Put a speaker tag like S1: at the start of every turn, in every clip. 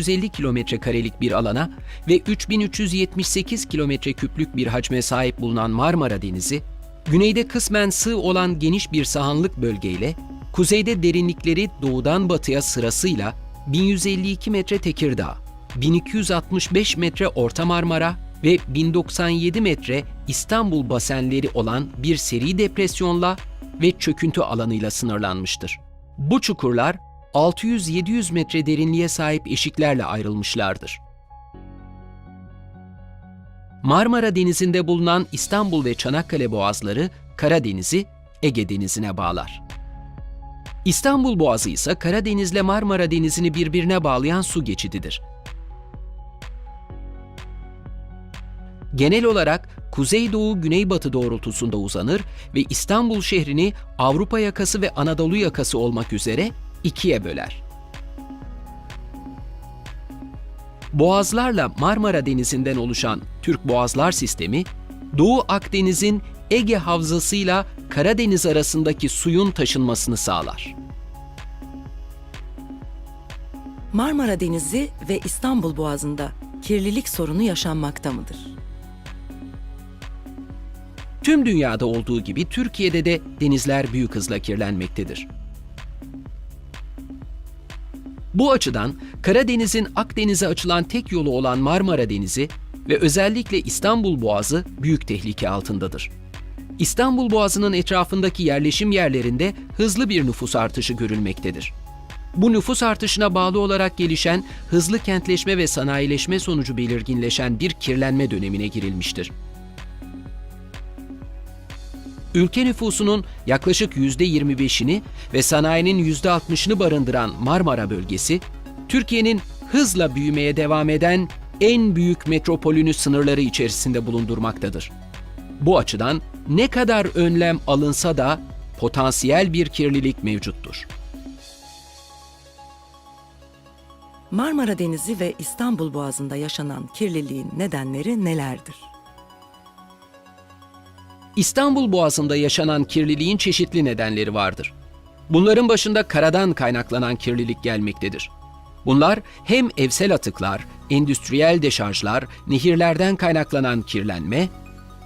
S1: 150 kilometre karelik bir alana ve 3378 kilometre küplük bir hacme sahip bulunan Marmara Denizi, güneyde kısmen sığ olan geniş bir sahanlık bölgeyle, kuzeyde derinlikleri doğudan batıya sırasıyla 1152 metre Tekirdağ, 1265 metre Orta Marmara ve 1097 metre İstanbul basenleri olan bir seri depresyonla ve çöküntü alanıyla sınırlanmıştır. Bu çukurlar 600-700 metre derinliğe sahip eşiklerle ayrılmışlardır. Marmara Denizi'nde bulunan İstanbul ve Çanakkale boğazları Karadeniz'i Ege Denizi'ne bağlar. İstanbul Boğazı ise Karadeniz'le Marmara Denizi'ni birbirine bağlayan su geçididir. Genel olarak kuzeydoğu-güneybatı doğrultusunda uzanır ve İstanbul şehrini Avrupa yakası ve Anadolu yakası olmak üzere ikiye böler. Boğazlarla Marmara Denizi'nden oluşan Türk Boğazlar Sistemi, Doğu Akdeniz'in Ege Havzası'yla Karadeniz arasındaki suyun taşınmasını sağlar.
S2: Marmara Denizi ve İstanbul Boğazı'nda kirlilik sorunu yaşanmakta mıdır?
S1: Tüm dünyada olduğu gibi Türkiye'de de denizler büyük hızla kirlenmektedir. Bu açıdan Karadeniz'in Akdeniz'e açılan tek yolu olan Marmara Denizi ve özellikle İstanbul Boğazı büyük tehlike altındadır. İstanbul Boğazı'nın etrafındaki yerleşim yerlerinde hızlı bir nüfus artışı görülmektedir. Bu nüfus artışına bağlı olarak gelişen hızlı kentleşme ve sanayileşme sonucu belirginleşen bir kirlenme dönemine girilmiştir. Ülke nüfusunun yaklaşık %25'ini ve sanayinin %60'ını barındıran Marmara bölgesi, Türkiye'nin hızla büyümeye devam eden en büyük metropolünü sınırları içerisinde bulundurmaktadır. Bu açıdan ne kadar önlem alınsa da potansiyel bir kirlilik mevcuttur.
S2: Marmara Denizi ve İstanbul Boğazı'nda yaşanan kirliliğin nedenleri nelerdir?
S1: İstanbul Boğazı'nda yaşanan kirliliğin çeşitli nedenleri vardır. Bunların başında karadan kaynaklanan kirlilik gelmektedir. Bunlar hem evsel atıklar, endüstriyel deşarjlar, nehirlerden kaynaklanan kirlenme,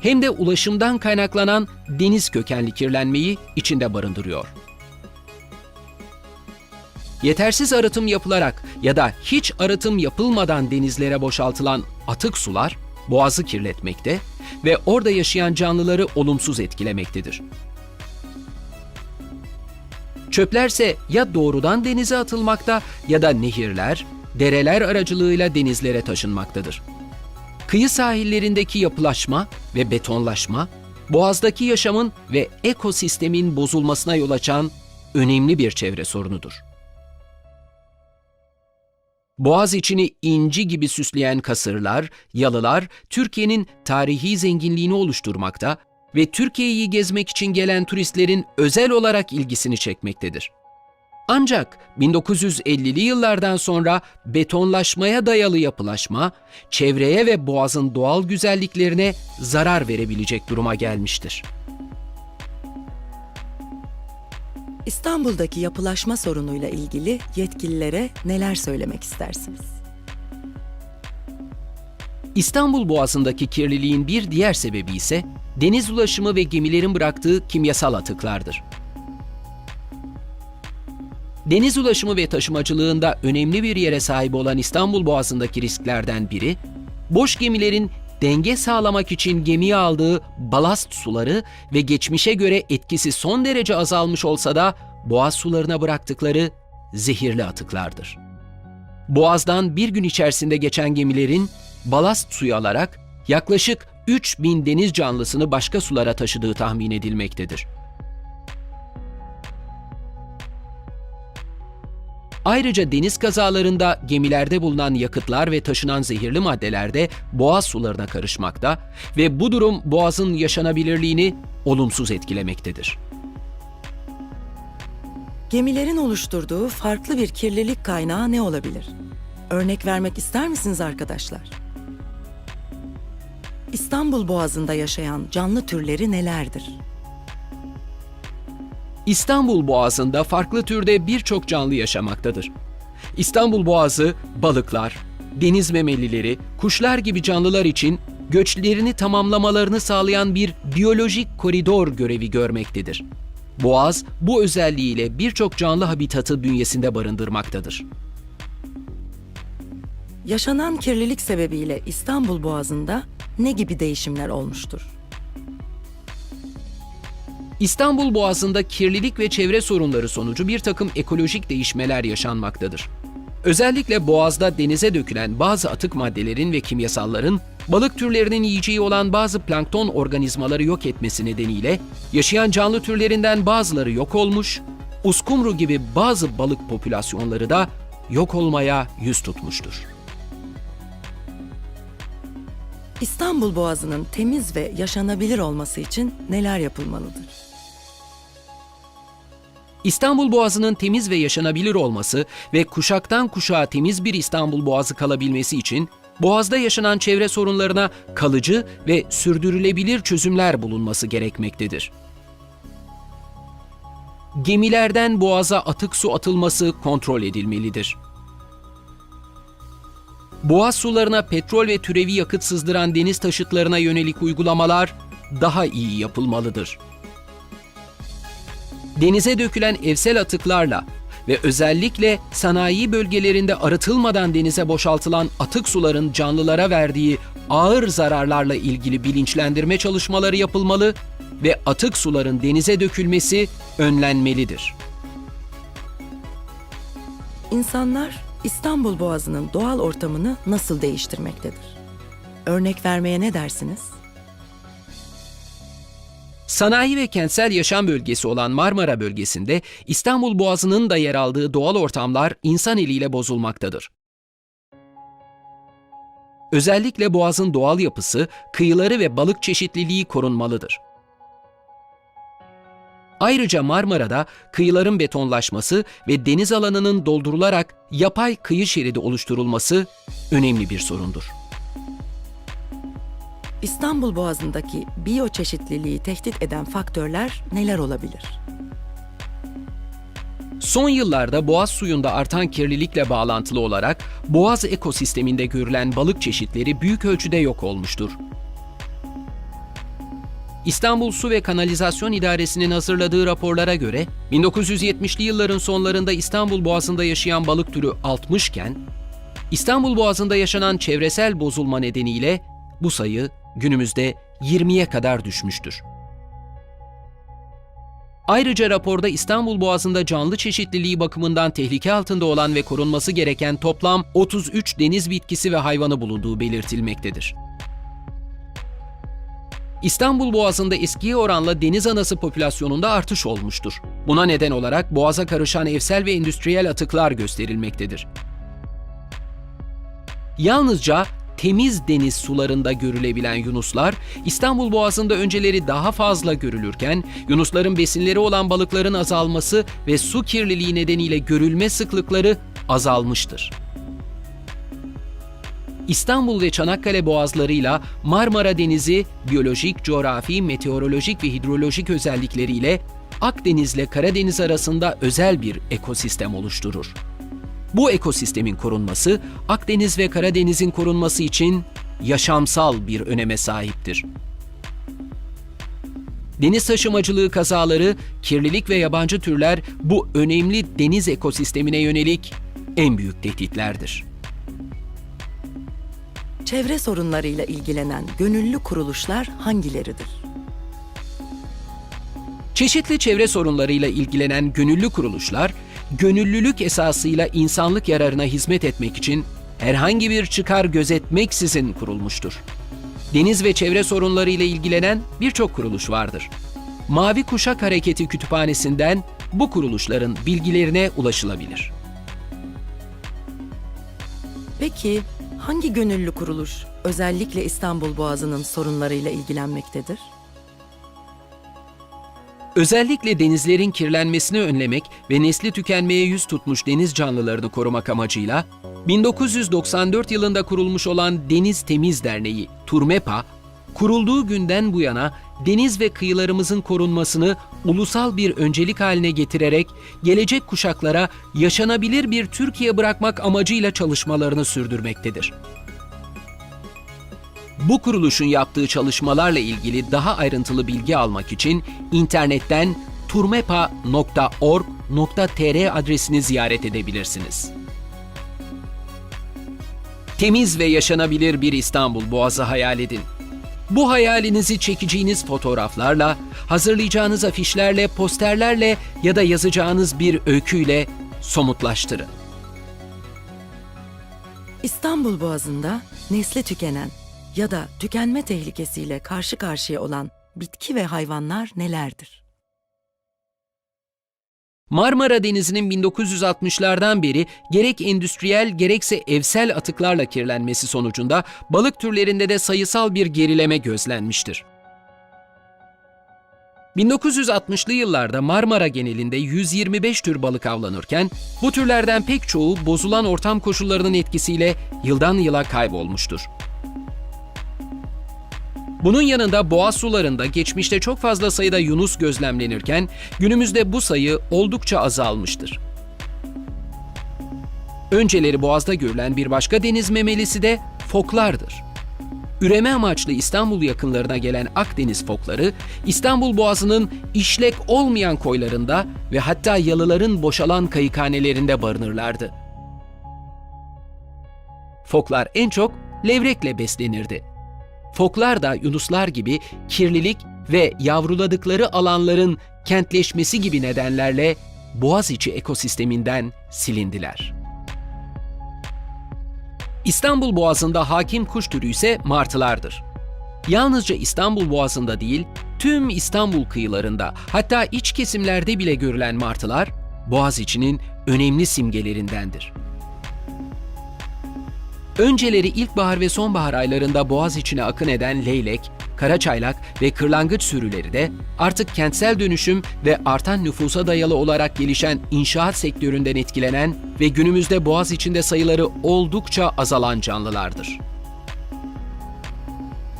S1: hem de ulaşımdan kaynaklanan deniz kökenli kirlenmeyi içinde barındırıyor. Yetersiz arıtım yapılarak ya da hiç arıtım yapılmadan denizlere boşaltılan atık sular boğazı kirletmekte ve orada yaşayan canlıları olumsuz etkilemektedir. Çöplerse ya doğrudan denize atılmakta ya da nehirler, dereler aracılığıyla denizlere taşınmaktadır. Kıyı sahillerindeki yapılaşma ve betonlaşma, boğazdaki yaşamın ve ekosistemin bozulmasına yol açan önemli bir çevre sorunudur. Boğaz içini inci gibi süsleyen kasırlar, yalılar Türkiye'nin tarihi zenginliğini oluşturmakta ve Türkiye'yi gezmek için gelen turistlerin özel olarak ilgisini çekmektedir. Ancak 1950'li yıllardan sonra betonlaşmaya dayalı yapılaşma, çevreye ve boğazın doğal güzelliklerine zarar verebilecek duruma gelmiştir.
S2: İstanbul'daki yapılaşma sorunuyla ilgili yetkililere neler söylemek istersiniz?
S1: İstanbul Boğazı'ndaki kirliliğin bir diğer sebebi ise deniz ulaşımı ve gemilerin bıraktığı kimyasal atıklardır. Deniz ulaşımı ve taşımacılığında önemli bir yere sahip olan İstanbul Boğazı'ndaki risklerden biri, boş gemilerin denge sağlamak için gemiye aldığı balast suları ve geçmişe göre etkisi son derece azalmış olsa da boğaz sularına bıraktıkları zehirli atıklardır. Boğaz'dan bir gün içerisinde geçen gemilerin balast suyu alarak yaklaşık 3000 deniz canlısını başka sulara taşıdığı tahmin edilmektedir. Ayrıca deniz kazalarında gemilerde bulunan yakıtlar ve taşınan zehirli maddeler de boğaz sularına karışmakta ve bu durum boğazın yaşanabilirliğini olumsuz etkilemektedir.
S2: Gemilerin oluşturduğu farklı bir kirlilik kaynağı ne olabilir? Örnek vermek ister misiniz arkadaşlar? İstanbul Boğazı'nda yaşayan canlı türleri nelerdir?
S1: İstanbul Boğazı'nda farklı türde birçok canlı yaşamaktadır. İstanbul Boğazı balıklar, deniz memelileri, kuşlar gibi canlılar için göçlerini tamamlamalarını sağlayan bir biyolojik koridor görevi görmektedir. Boğaz bu özelliğiyle birçok canlı habitatı bünyesinde barındırmaktadır.
S2: Yaşanan kirlilik sebebiyle İstanbul Boğazı'nda ne gibi değişimler olmuştur?
S1: İstanbul Boğazı'nda kirlilik ve çevre sorunları sonucu bir takım ekolojik değişmeler yaşanmaktadır. Özellikle boğazda denize dökülen bazı atık maddelerin ve kimyasalların balık türlerinin yiyeceği olan bazı plankton organizmaları yok etmesi nedeniyle yaşayan canlı türlerinden bazıları yok olmuş, uskumru gibi bazı balık popülasyonları da yok olmaya yüz tutmuştur.
S2: İstanbul Boğazı'nın temiz ve yaşanabilir olması için neler yapılmalıdır?
S1: İstanbul Boğazı'nın temiz ve yaşanabilir olması ve kuşaktan kuşağa temiz bir İstanbul Boğazı kalabilmesi için Boğaz'da yaşanan çevre sorunlarına kalıcı ve sürdürülebilir çözümler bulunması gerekmektedir. Gemilerden boğaza atık su atılması kontrol edilmelidir. Boğaz sularına petrol ve türevi yakıt sızdıran deniz taşıtlarına yönelik uygulamalar daha iyi yapılmalıdır denize dökülen evsel atıklarla ve özellikle sanayi bölgelerinde arıtılmadan denize boşaltılan atık suların canlılara verdiği ağır zararlarla ilgili bilinçlendirme çalışmaları yapılmalı ve atık suların denize dökülmesi önlenmelidir.
S2: İnsanlar İstanbul Boğazı'nın doğal ortamını nasıl değiştirmektedir? Örnek vermeye ne dersiniz?
S1: Sanayi ve kentsel yaşam bölgesi olan Marmara bölgesinde İstanbul Boğazı'nın da yer aldığı doğal ortamlar insan eliyle bozulmaktadır. Özellikle boğazın doğal yapısı, kıyıları ve balık çeşitliliği korunmalıdır. Ayrıca Marmara'da kıyıların betonlaşması ve deniz alanının doldurularak yapay kıyı şeridi oluşturulması önemli bir sorundur.
S2: İstanbul Boğazı'ndaki biyoçeşitliliği tehdit eden faktörler neler olabilir?
S1: Son yıllarda boğaz suyunda artan kirlilikle bağlantılı olarak boğaz ekosisteminde görülen balık çeşitleri büyük ölçüde yok olmuştur. İstanbul Su ve Kanalizasyon İdaresi'nin hazırladığı raporlara göre 1970'li yılların sonlarında İstanbul Boğazı'nda yaşayan balık türü 60 iken İstanbul Boğazı'nda yaşanan çevresel bozulma nedeniyle bu sayı günümüzde 20'ye kadar düşmüştür. Ayrıca raporda İstanbul Boğazı'nda canlı çeşitliliği bakımından tehlike altında olan ve korunması gereken toplam 33 deniz bitkisi ve hayvanı bulunduğu belirtilmektedir. İstanbul Boğazı'nda eskiye oranla deniz anası popülasyonunda artış olmuştur. Buna neden olarak boğaza karışan evsel ve endüstriyel atıklar gösterilmektedir. Yalnızca temiz deniz sularında görülebilen yunuslar, İstanbul Boğazı'nda önceleri daha fazla görülürken, yunusların besinleri olan balıkların azalması ve su kirliliği nedeniyle görülme sıklıkları azalmıştır. İstanbul ve Çanakkale boğazlarıyla Marmara Denizi biyolojik, coğrafi, meteorolojik ve hidrolojik özellikleriyle Akdeniz ile Karadeniz arasında özel bir ekosistem oluşturur. Bu ekosistemin korunması Akdeniz ve Karadeniz'in korunması için yaşamsal bir öneme sahiptir. Deniz taşımacılığı kazaları, kirlilik ve yabancı türler bu önemli deniz ekosistemine yönelik en büyük tehditlerdir.
S2: Çevre sorunlarıyla ilgilenen gönüllü kuruluşlar hangileridir?
S1: Çeşitli çevre sorunlarıyla ilgilenen gönüllü kuruluşlar, gönüllülük esasıyla insanlık yararına hizmet etmek için herhangi bir çıkar gözetmeksizin kurulmuştur. Deniz ve çevre sorunlarıyla ilgilenen birçok kuruluş vardır. Mavi Kuşak Hareketi Kütüphanesi'nden bu kuruluşların bilgilerine ulaşılabilir.
S2: Peki hangi gönüllü kuruluş özellikle İstanbul Boğazı'nın sorunlarıyla ilgilenmektedir?
S1: Özellikle denizlerin kirlenmesini önlemek ve nesli tükenmeye yüz tutmuş deniz canlılarını korumak amacıyla 1994 yılında kurulmuş olan Deniz Temiz Derneği, Turmepa, kurulduğu günden bu yana deniz ve kıyılarımızın korunmasını ulusal bir öncelik haline getirerek gelecek kuşaklara yaşanabilir bir Türkiye bırakmak amacıyla çalışmalarını sürdürmektedir. Bu kuruluşun yaptığı çalışmalarla ilgili daha ayrıntılı bilgi almak için internetten turmepa.org.tr adresini ziyaret edebilirsiniz. Temiz ve yaşanabilir bir İstanbul Boğazı hayal edin. Bu hayalinizi çekeceğiniz fotoğraflarla, hazırlayacağınız afişlerle, posterlerle ya da yazacağınız bir öyküyle somutlaştırın.
S2: İstanbul Boğazı'nda nesli tükenen ya da tükenme tehlikesiyle karşı karşıya olan bitki ve hayvanlar nelerdir?
S1: Marmara Denizi'nin 1960'lardan beri gerek endüstriyel gerekse evsel atıklarla kirlenmesi sonucunda balık türlerinde de sayısal bir gerileme gözlenmiştir. 1960'lı yıllarda Marmara genelinde 125 tür balık avlanırken bu türlerden pek çoğu bozulan ortam koşullarının etkisiyle yıldan yıla kaybolmuştur. Bunun yanında boğaz sularında geçmişte çok fazla sayıda yunus gözlemlenirken günümüzde bu sayı oldukça azalmıştır. Önceleri boğazda görülen bir başka deniz memelisi de foklardır. Üreme amaçlı İstanbul yakınlarına gelen Akdeniz fokları, İstanbul Boğazı'nın işlek olmayan koylarında ve hatta yalıların boşalan kayıkhanelerinde barınırlardı. Foklar en çok levrekle beslenirdi. Foklar da yunuslar gibi kirlilik ve yavruladıkları alanların kentleşmesi gibi nedenlerle Boğaziçi ekosisteminden silindiler. İstanbul Boğazı'nda hakim kuş türü ise martılardır. Yalnızca İstanbul Boğazı'nda değil, tüm İstanbul kıyılarında hatta iç kesimlerde bile görülen martılar Boğaziçi'nin önemli simgelerindendir. Önceleri ilkbahar ve sonbahar aylarında boğaz içine akın eden leylek, karaçaylak ve kırlangıç sürüleri de artık kentsel dönüşüm ve artan nüfusa dayalı olarak gelişen inşaat sektöründen etkilenen ve günümüzde boğaz içinde sayıları oldukça azalan canlılardır.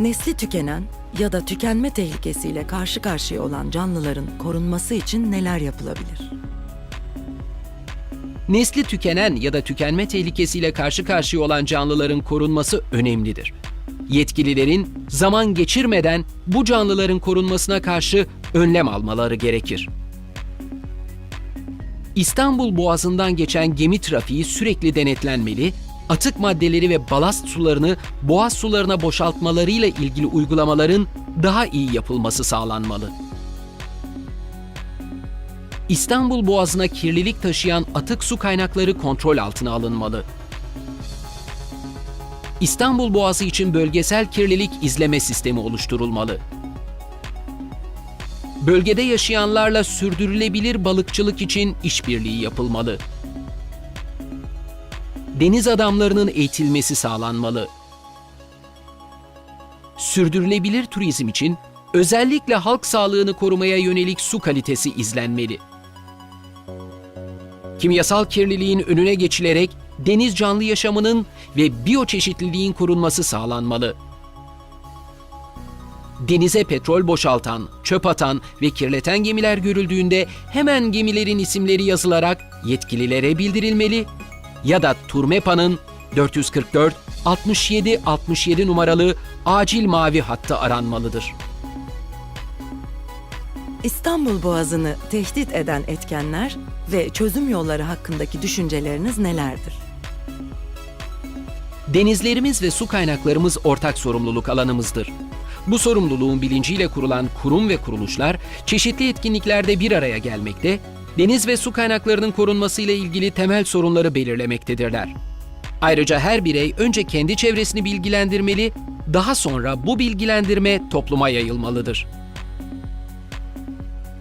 S2: Nesli tükenen ya da tükenme tehlikesiyle karşı karşıya olan canlıların korunması için neler yapılabilir?
S1: Nesli tükenen ya da tükenme tehlikesiyle karşı karşıya olan canlıların korunması önemlidir. Yetkililerin zaman geçirmeden bu canlıların korunmasına karşı önlem almaları gerekir. İstanbul Boğazı'ndan geçen gemi trafiği sürekli denetlenmeli, atık maddeleri ve balast sularını boğaz sularına boşaltmalarıyla ilgili uygulamaların daha iyi yapılması sağlanmalı. İstanbul Boğazı'na kirlilik taşıyan atık su kaynakları kontrol altına alınmalı. İstanbul Boğazı için bölgesel kirlilik izleme sistemi oluşturulmalı. Bölgede yaşayanlarla sürdürülebilir balıkçılık için işbirliği yapılmalı. Deniz adamlarının eğitilmesi sağlanmalı. Sürdürülebilir turizm için özellikle halk sağlığını korumaya yönelik su kalitesi izlenmeli. Kimyasal kirliliğin önüne geçilerek deniz canlı yaşamının ve biyoçeşitliliğin korunması sağlanmalı. Denize petrol boşaltan, çöp atan ve kirleten gemiler görüldüğünde hemen gemilerin isimleri yazılarak yetkililere bildirilmeli ya da Turmepa'nın 444 67 67 numaralı acil mavi hattı aranmalıdır.
S2: İstanbul Boğazı'nı tehdit eden etkenler ve çözüm yolları hakkındaki düşünceleriniz nelerdir?
S1: Denizlerimiz ve su kaynaklarımız ortak sorumluluk alanımızdır. Bu sorumluluğun bilinciyle kurulan kurum ve kuruluşlar çeşitli etkinliklerde bir araya gelmekte, deniz ve su kaynaklarının korunmasıyla ilgili temel sorunları belirlemektedirler. Ayrıca her birey önce kendi çevresini bilgilendirmeli, daha sonra bu bilgilendirme topluma yayılmalıdır.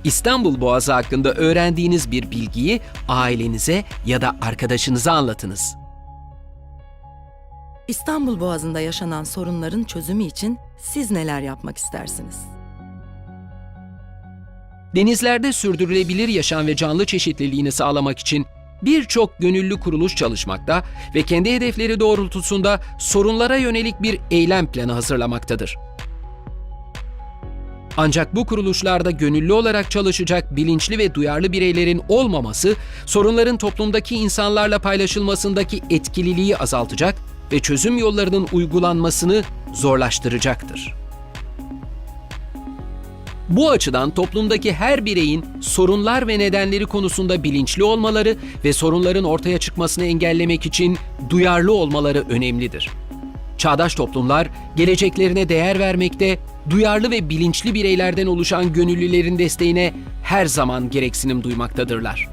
S1: İstanbul Boğazı hakkında öğrendiğiniz bir bilgiyi ailenize ya da arkadaşınıza anlatınız.
S2: İstanbul Boğazı'nda yaşanan sorunların çözümü için siz neler yapmak istersiniz?
S1: Denizlerde sürdürülebilir yaşam ve canlı çeşitliliğini sağlamak için birçok gönüllü kuruluş çalışmakta ve kendi hedefleri doğrultusunda sorunlara yönelik bir eylem planı hazırlamaktadır. Ancak bu kuruluşlarda gönüllü olarak çalışacak bilinçli ve duyarlı bireylerin olmaması, sorunların toplumdaki insanlarla paylaşılmasındaki etkililiği azaltacak ve çözüm yollarının uygulanmasını zorlaştıracaktır. Bu açıdan toplumdaki her bireyin sorunlar ve nedenleri konusunda bilinçli olmaları ve sorunların ortaya çıkmasını engellemek için duyarlı olmaları önemlidir. Çağdaş toplumlar geleceklerine değer vermekte, duyarlı ve bilinçli bireylerden oluşan gönüllülerin desteğine her zaman gereksinim duymaktadırlar.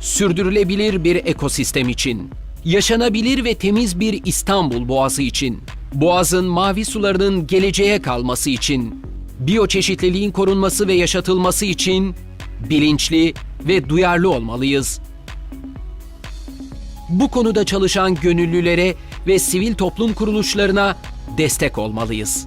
S1: Sürdürülebilir bir ekosistem için, yaşanabilir ve temiz bir İstanbul Boğazı için, Boğaz'ın mavi sularının geleceğe kalması için, biyoçeşitliliğin korunması ve yaşatılması için bilinçli ve duyarlı olmalıyız. Bu konuda çalışan gönüllülere ve sivil toplum kuruluşlarına destek olmalıyız.